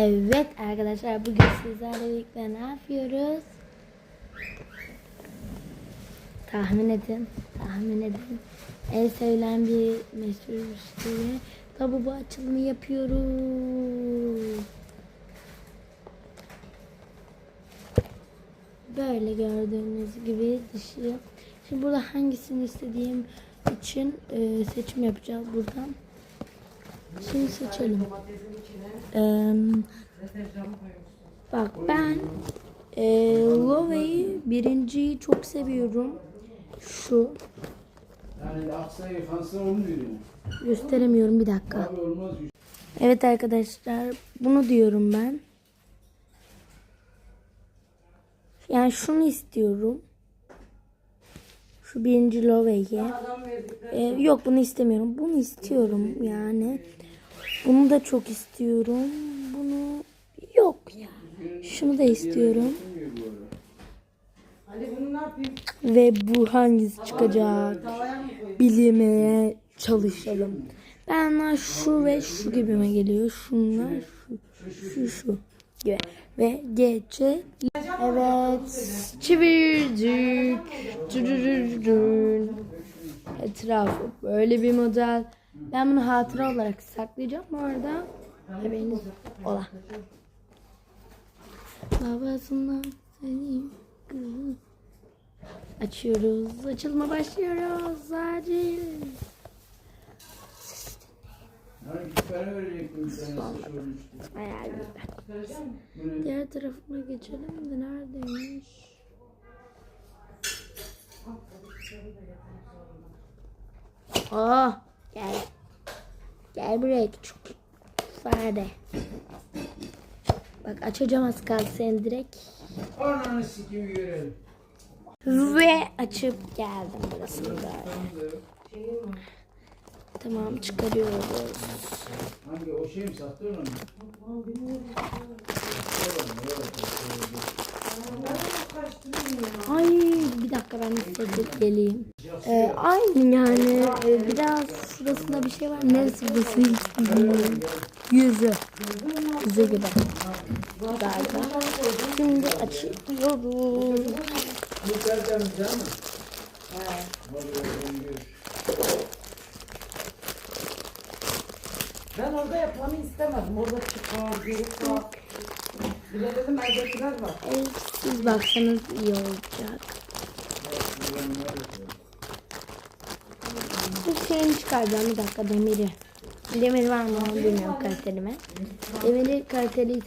Evet arkadaşlar bugün sizlerle birlikte ne yapıyoruz? Tahmin edin, tahmin edin. En sevilen bir meşhur. Tabi bu açılımı yapıyoruz. Böyle gördüğünüz gibi dışı. Şimdi burada hangisini istediğim için e, seçim yapacağız buradan. Şimdi seçelim. Eee, bak ben eee Love'yi birinciyi çok seviyorum. Şu gösteremiyorum bir dakika. Evet arkadaşlar bunu diyorum ben. Yani şunu istiyorum. Şu birinci Love'yi. Ee, yok bunu istemiyorum. Bunu istiyorum yani. Bunu da çok istiyorum. Bunu yok ya. Şunu da istiyorum. Ve bu hangisi çıkacak? Bilmeye çalışalım. Ben şu ve şu gibime geliyor. Şunlar şu şu şu gibi. Ve gece evet çevirdik. Etrafı böyle bir model. Ben bunu hatıra olarak saklayacağım bu arada. Haberiniz ola. Babasından seni. Açıyoruz. Açılma başlıyoruz. Acil. Bayağı güzel. Diğer tarafına geçelim de neredeymiş? Oh gel. Gel buraya küçük fare. Bak açacağım az kaldı seni direkt. Ananı sikim görelim. Ve açıp geldim burasını böyle. Tamam çıkarıyoruz. Hangi o şey mi sattı onu mu? Ay bir dakika ben istedim geleyim. Ee, aynı yani Ee, biraz şurasında bir şey var. Neresi burası hiç bilmiyorum. Yüzü. Yüzü gibi. Galiba. Şimdi? He. Ben orada yapmanı istemedim. Orada çıkar, geri. Bir de dedim evdekiler var. Siz baksanız iyi olacak. Bu şeyini çıkaracağım bir dakika demiri. Demir var mı bilmiyorum kalitelime. Demiri kaliteliyse